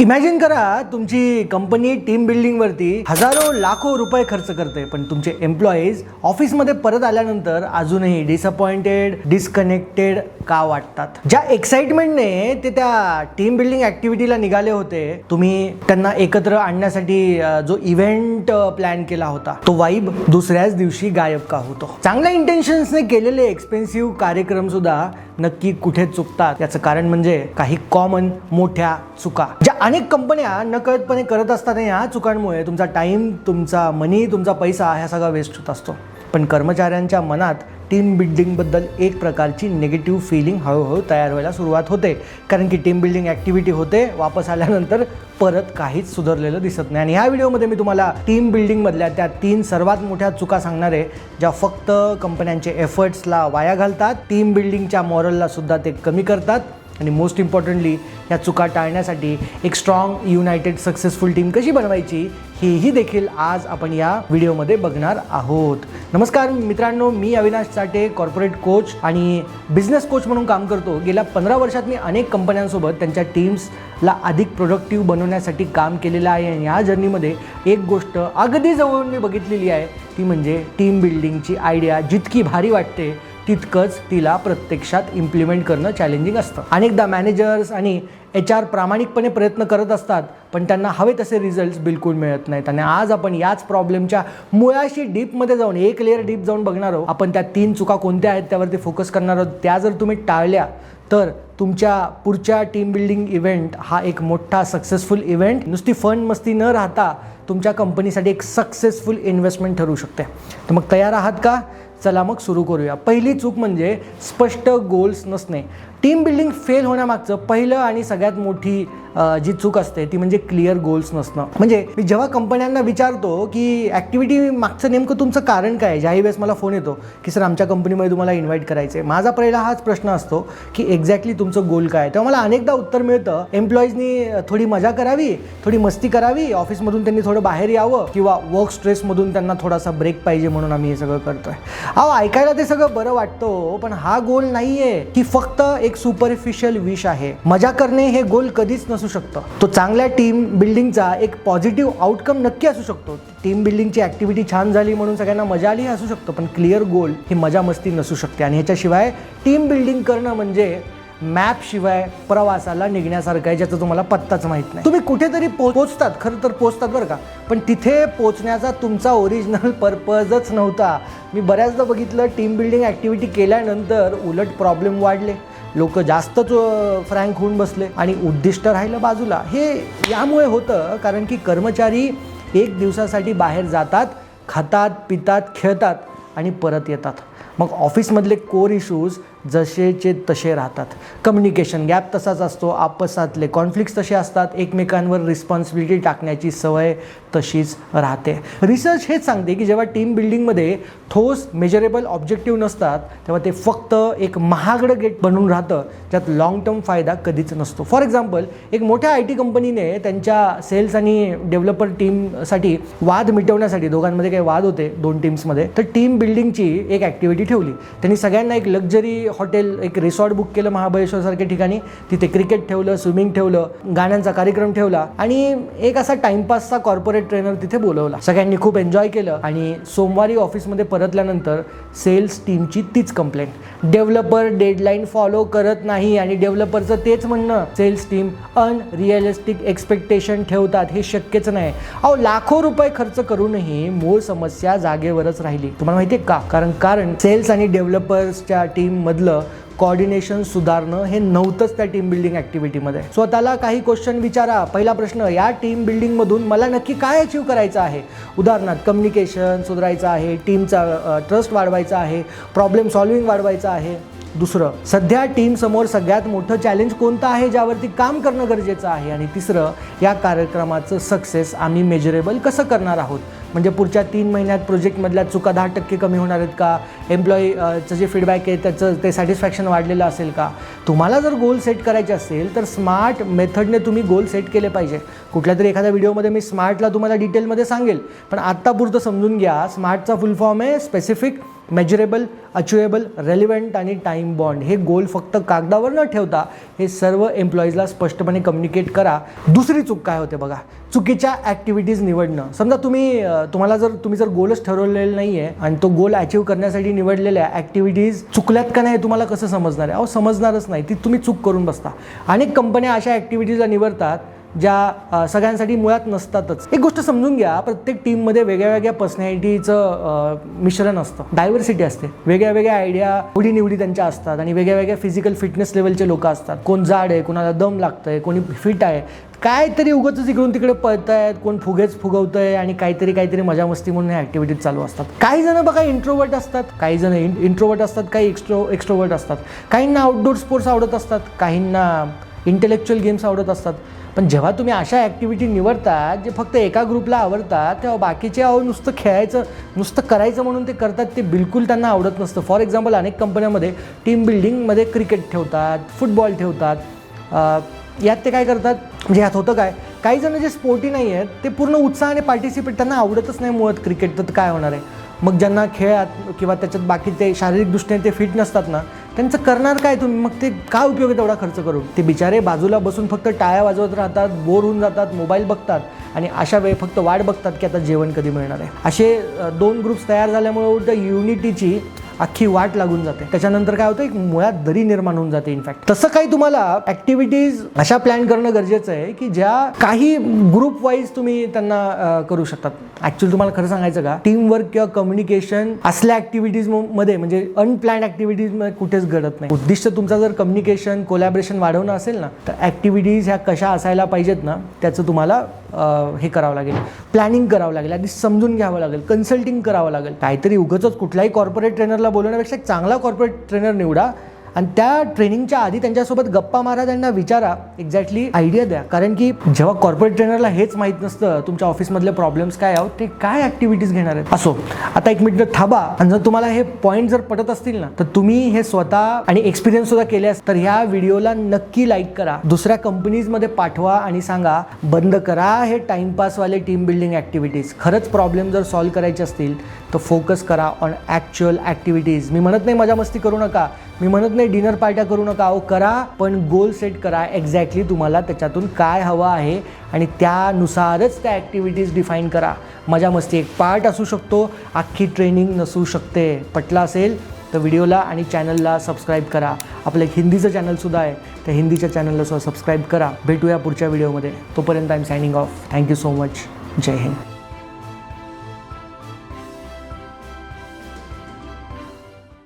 Imagine करा तुमची company team बिल्डिंगवरती हजारो लाखो रुपये खर्च करते पण तुमचे एम्प्लॉईज ऑफिसमध्ये परत आल्यानंतर अजूनही डिसअपॉइंटेड डिस्कनेक्टेड का वाटतात? ज्या एक्साइटमेंटने ते त्या टीम बिल्डिंग ऍक्टिव्हिटीला निघाले होते तुम्ही त्यांना एकत्र आणण्यासाठी जो इव्हेंट प्लॅन केला होता तो वाईब दुसऱ्याच दिवशी गायब का होतो? चांगल्या इंटेन्शन्सने केलेले एक्सपेन्सिव्ह कार्यक्रम सुद्धा नक्की कुठे चुकतात? याचं कारण म्हणजे काही कॉमन मोठ्या चुका. ज्या अनेक कंपन्या नकळतपणे करत असताना या चुकांमुळे तुमचा टाईम तुमचा मनी तुमचा पैसा ह्या सगळा वेस्ट होत असतो. पण कर्मचाऱ्यांच्या मनात टीम बिल्डिंगबद्दल एक प्रकारची निगेटिव्ह फिलिंग हळूहळू तयार व्हायला सुरुवात होते. कारण की टीम बिल्डिंग ॲक्टिव्हिटी होते वापस आल्यानंतर परत काहीच सुधारलेलं दिसत नाही. आणि ह्या व्हिडिओमध्ये मी तुम्हाला टीम बिल्डिंगमधल्या त्या तीन सर्वात मोठ्या चुका सांगणारे ज्या फक्त कंपन्यांचे एफर्ट्सला वाया घालतात टीम बिल्डिंगच्या मॉरलला सुद्धा ते कमी करतात. आणि मोस्ट इम्पॉर्टंटली या चुका टाळण्यासाठी एक स्ट्रॉंग युनायटेड सक्सेसफुल टीम कशी बनवायची हेही देखील आज आपण या व्हिडिओमध्ये बघणार आहोत. नमस्कार मित्रांनो मी अविनाश चाटे कॉर्पोरेट कोच आणि बिझनेस कोच म्हणून काम करतो. गेल्या पंधरा वर्षात मी अनेक कंपन्यांसोबत त्यांच्या टीम्सला अधिक प्रोडक्टिव्ह बनवण्यासाठी काम केलेलं आहे आणि या जर्नीमध्ये एक गोष्ट अगदी जवळून मी बघितलेली आहे ती म्हणजे टीम बिल्डिंगची आयडिया जितकी भारी वाटते तितकंच तिला प्रत्यक्षात इम्प्लिमेंट करणं चॅलेंजिंग असतं. अनेकदा मॅनेजर्स आणि एच आर प्रामाणिकपणे प्रयत्न करत असतात पण त्यांना हवे तसे रिझल्ट्स बिलकुल मिळत नाहीत. आणि आज आपण याच प्रॉब्लेमच्या मुळाशी डीपमध्ये जाऊन एक लेअर डीप जाऊन बघणार आहोत. आपण त्या तीन चुका कोणत्या आहेत त्यावरती फोकस करणार आहोत त्या जर तुम्ही टाळल्या तर तुमच्या पुढच्या टीम बिल्डिंग इव्हेंट हा एक मोठा सक्सेसफुल इव्हेंट नुसती फन मस्ती न राहता तुमच्या कंपनीसाठी एक सक्सेसफुल इन्व्हेस्टमेंट ठरू शकते. तर मग तयार आहात का? चला मग सुरू करूया. पहिली चूक म्हणजे स्पष्ट गोल्स नसणे. टीम बिल्डिंग फेल होण्यामागचं पहिलं आणि सगळ्यात मोठी जी चूक असते ती म्हणजे क्लिअर गोल्स नसणं. म्हणजे मी जेव्हा कंपन्यांना विचारतो की ॲक्टिव्हिटी मागचं नेमकं तुमचं कारण काय आहे? ज्याही वेळेस मला फोन येतो की सर आमच्या कंपनीमध्ये तुम्हाला इन्व्हाइट करायचं आहे माझा पहिला हाच प्रश्न असतो की एक्झॅक्टली तुमचं गोल काय आहे? तेव्हा मला अनेकदा उत्तर मिळतं एम्प्लॉईजनी थोडी मजा करावी थोडी मस्ती करावी ऑफिसमधून त्यांनी थोडं बाहेर यावं किंवा वर्क स्ट्रेसमधून त्यांना थोडासा ब्रेक पाहिजे म्हणून आम्ही हे सगळं करतोय. अहो ऐकायला ते सगळं बरं वाटतं हो, पण हा गोल नाही आहे की फक्त एक सुपरफिशियल विश आहे. मजा करणे हे गोल कधीच नसू शकतं. तो चांगल्या टीम बिल्डिंगचा एक पॉझिटिव्ह आउटकम नक्की असू शकतो. टीम बिल्डिंगची ऍक्टिव्हिटी छान झाली म्हणून सगळ्यांना मजा आली असू शकतो. पण क्लिअर गोल ही मजा मस्ती नसू शकते. आणि ह्याच्याशिवाय टीम बिल्डिंग करणं म्हणजे मॅप शिवाय प्रवासाला निघण्यासारखं आहे ज्याचा तुम्हाला पत्ताच माहीत नाही. तुम्ही कुठेतरी पो पोचतात खरं तर पोचतात बरं का. पण तिथे पोचण्याचा तुमचा ओरिजिनल पर्पजच नव्हता. मी बऱ्याचदा बघितलं टीम बिल्डिंग ॲक्टिव्हिटी केल्यानंतर उलट प्रॉब्लेम वाढले. लोक जास्तच फ्रँक होऊन बसले आणि उद्दिष्ट राहिलं बाजूला. हे यामुळे होतं कारण की कर्मचारी एक दिवसासाठी बाहेर जातात खातात पितात खेळतात आणि परत येतात. मग ऑफिसमधले कोर इश्यूज जसेचे तसे राहतात. कम्युनिकेशन गॅप तसाच असतो आपसातले कॉन्फ्लिक्ट्स तसे असतात एकमेकांवर रिस्पॉन्सिबिलिटी टाकण्याची सवय तशीच राहते. रिसर्च हेच सांगते की जेव्हा टीम बिल्डिंगमध्ये ठोस मेजरेबल ऑब्जेक्टिव्ह नसतात तेव्हा ते फक्त एक महागडं गेट बनून राहतं ज्यात लाँग टर्म फायदा कधीच नसतो. फॉर एक्झाम्पल एक मोठ्या आय टी कंपनीने त्यांच्या सेल्स आणि डेव्हलपर टीमसाठी वाद मिटवण्यासाठी दोघांमध्ये काही वाद होते दोन टीम्समध्ये तर टीम बिल्डिंगची एक ॲक्टिव्हिटी ठेवली. त्यांनी सगळ्यांना एक लक्झरी हॉटेल एक रिसॉर्ट बुक केलं महाबळेश्वरसारख्या ठिकाणी. तिथे क्रिकेट ठेवलं स्विमिंग ठेवलं गाण्यांचा कार्यक्रम ठेवला आणि एक असा टाइमपासचा कॉर्पोरेट ट्रेनर तिथे बोलवला. सगळ्यांनी खूप एन्जॉय केलं आणि सोमवारी ऑफिसमध्ये परतल्यानंतर सेल्स टीमची तीच कंप्लेंट डेव्हलपर डेडलाईन फॉलो करत नाही आणि डेव्हलपरचं तेच म्हणणं सेल्स टीम अनरिअलिस्टिक एक्सपेक्टेशन ठेवतात हे शक्यच नाही. अहो लाखो रुपये खर्च करूनही मूळ समस्या जागेवरच राहिली. तुम्हाला माहिती आहे का? कारण कारण सेल्स आणि डेव्हलपर्सच्या टीम मधलं कॉर्डिनेशन सुधारणं हे नव्हतंच त्या टीम बिल्डिंग ॲक्टिव्हिटीमध्ये स्वतःला काही क्वेश्चन विचारा. पहिला प्रश्न या टीम बिल्डिंगमधून मला नक्की काय अचीव करायचं आहे? उदाहरणार्थ कम्युनिकेशन सुधारायचं आहे टीमचा ट्रस्ट वाढवायचा आहे प्रॉब्लेम सॉल्विंग वाढवायचं आहे. दुसरं सध्या टीमसमोर सगळ्यात मोठं चॅलेंज कोणतं आहे ज्यावरती काम करणं गरजेचं आहे? आणि तिसरं या कार्यक्रमाचं सक्सेस आम्ही मेजरेबल कसं करणार आहोत? म्हणजे पुढच्या तीन महिन्यात प्रोजेक्टमधल्या चुका दहा टक्के कमी होणार आहेत का? एम्प्लॉईचं जे फीडबॅक आहे त्याचं ते सॅटिस्फॅक्शन वाढलेलं असेल का? तुम्हाला जर गोल सेट करायचे असेल तर स्मार्ट मेथडने तुम्ही गोल सेट केले पाहिजे. कुठल्या तरी एखाद्या व्हिडिओमध्ये मी स्मार्टला तुम्हाला डिटेलमध्ये सांगेल. पण आत्तापुरतं समजून घ्या स्मार्टचा फुल फॉर्म आहे स्पेसिफिक मेजरेबल अचिवेबल रेलिव्हंट आणि टाईम बॉन्ड हे गोल फक्त कागदावर न ठेवता हे सर्व एम्प्लॉईजला स्पष्टपणे कम्युनिकेट करा. दुसरी चूक काय होते बघा? चुकीच्या ॲक्टिव्हिटीज निवडणं. समजा तुम्ही तुम्हाला जर तुम्ही जर गोलच ठरवलेलं नाही आहे आणि तो गोल अचीव करण्यासाठी निवडलेल्या ॲक्टिव्हिटीज चुकल्यात का नाही हे तुम्हाला कसं समजणार आहे? अहो समजणारच नाही. ती तुम्ही चूक करून बसता. अनेक कंपन्या अशा ॲक्टिव्हिटीजला निवडतात ज्या सगळ्यांसाठी मुळात नसतातच. एक गोष्ट समजून घ्या प्रत्येक टीममध्ये वेगळ्या वेगळ्या पर्सनॅलिटीचं मिश्रण असतं. डायव्हर्सिटी असते. वेगळ्या वेगळ्या आयडिया उडी निवडी त्यांच्या असतात आणि वेगळ्या वेगळ्या फिजिकल फिटनेस लेवलचे लोक असतात. कोण जाड आहे कोणाला दम लागतंय कोणी फिट आहे. काहीतरी उगाच इकडून तिकडे पळतायत कोण फुगेच फुगवतंय आणि काहीतरी काहीतरी मजा मस्ती म्हणून ह्या ॲक्टिव्हिटीज चालू असतात. काही जण बघा इंट्रोवर्ट असतात काही जण इंट्रोवर्ट असतात काही एक्स्ट्रो एक्स्ट्रोवर्ट असतात. काहींना आउटडोर स्पोर्ट्स आवडत असतात काहींना इंटेलेक्च्युअल गेम्स आवडत असतात. पण जेव्हा तुम्ही अशा ॲक्टिव्हिटी निवडतात जे फक्त एका ग्रुपला आवडतात तेव्हा बाकीचे अहो नुसतं खेळायचं नुसतं करायचं म्हणून ते करतात ते बिलकुल त्यांना आवडत नसतं. फॉर एक्झाम्पल अनेक कंपन्यामध्ये टीम बिल्डिंगमध्ये क्रिकेट ठेवतात फुटबॉल ठेवतात. यात ते काय करतात? म्हणजे यात होतं काय? काही जण जे स्पोर्टी नाही आहेत ते पूर्ण उत्साहाने पार्टिसिपेट त्यांना आवडतच नाही मुळात क्रिकेट तर काय होणार आहे? मग ज्यांना खेळात किंवा त्याच्यात बाकी ते शारीरिकदृष्ट्या ते फिट नसतात ना त्यांचं करणार काय तुम्ही? मग ते काय उपयोग आहे तेवढा खर्च करून? ते बिचारे बाजूला बसून फक्त टाळ्या वाजवत राहतात बोर होऊन जातात मोबाईल बघतात आणि अशा वेळी फक्त वाट बघतात की आता जेवण कधी मिळणार आहे. असे दोन ग्रुप्स तयार झाल्यामुळे उलट युनिटीची अख्खी वाट लागून जाते. त्याच्यानंतर काय होतं एक मुळात दरी निर्माण होऊन जाते इनफॅक्ट तसं काही तुम्हाला ऍक्टिव्हिटीज अशा प्लॅन करणं गरजेचं आहे की ज्या काही ग्रुप वाईज तुम्ही त्यांना करू शकतात. ऍक्च्युअली तुम्हाला खरं सांगायचं का टीम वर्क किंवा कम्युनिकेशन असल्या ऍक्टिव्हिटीजमध्ये म्हणजे अनप्लॅन्ड ऍक्टिव्हिटीजमध्ये कुठेच घडत नाही. उद्दिष्ट तुमचा जर कम्युनिकेशन कोलॅबरेशन वाढवणं असेल ना तर ऍक्टिव्हिटीज ह्या कशा असायला पाहिजेत ना त्याचं तुम्हाला हे करावं लागेल. प्लॅनिंग करावं लागेल. आधी समजून घ्यावं लागेल. कन्सल्टिंग करावं लागेल. काहीतरी उगच कुठल्याही कॉर्पोरेट ट्रेनरला बोलवण्यापेक्षा एक चांगला कॉर्पोरेट ट्रेनर निवडा आणि त्या ट्रेनिंगच्या आधी त्यांच्यासोबत गप्पा मारा त्यांना विचारा. एक्झॅक्टली आयडिया द्या. कारण की जेव्हा कॉर्पोरेट ट्रेनरला हेच माहीत नसतं तुमच्या ऑफिसमधले प्रॉब्लेम्स काय आहोत ते काय ॲक्टिव्हिटीज घेणार आहेत? असो आता एक मिनिट थांबा. आणि जर तुम्हाला हे पॉईंट जर पटत असतील ना तर तुम्ही हे स्वतः आणि एक्सपिरियन्स सुद्धा केले असतील तर ह्या व्हिडिओला नक्की लाईक करा. दुसऱ्या कंपनीजमध्ये पाठवा आणि सांगा बंद करा हे टाइमपासवाले टीम बिल्डिंग ॲक्टिव्हिटीज खरंच प्रॉब्लेम जर सॉल्व्ह करायचे असतील तर फोकस करा ऑन ॲक्च्युअल ॲक्टिव्हिटीज मी म्हणत नाही मजा मस्ती करू नका. मी म्हणत नाही डिनर पार्ट्या करू नका. अहो करा पण गोल सेट करा एक्झॅक्टली तुम्हाला त्याच्यातून काय हवं आहे आणि त्यानुसारच त्या ॲक्टिव्हिटीज डिफाईन करा. मजा मस्ती एक पार्ट असू शकतो. अख्खी ट्रेनिंग नसू शकते. पटला असेल तर व्हिडिओला आणि चॅनलला सबस्क्राईब करा. आपलं एक हिंदीचं चॅनलसुद्धा आहे. त्या हिंदीच्या चॅनलला सुद्धा सबस्क्राईब करा. भेटूया पुढच्या व्हिडिओमध्ये तोपर्यंत I am signing off thank you so much Jai Hind.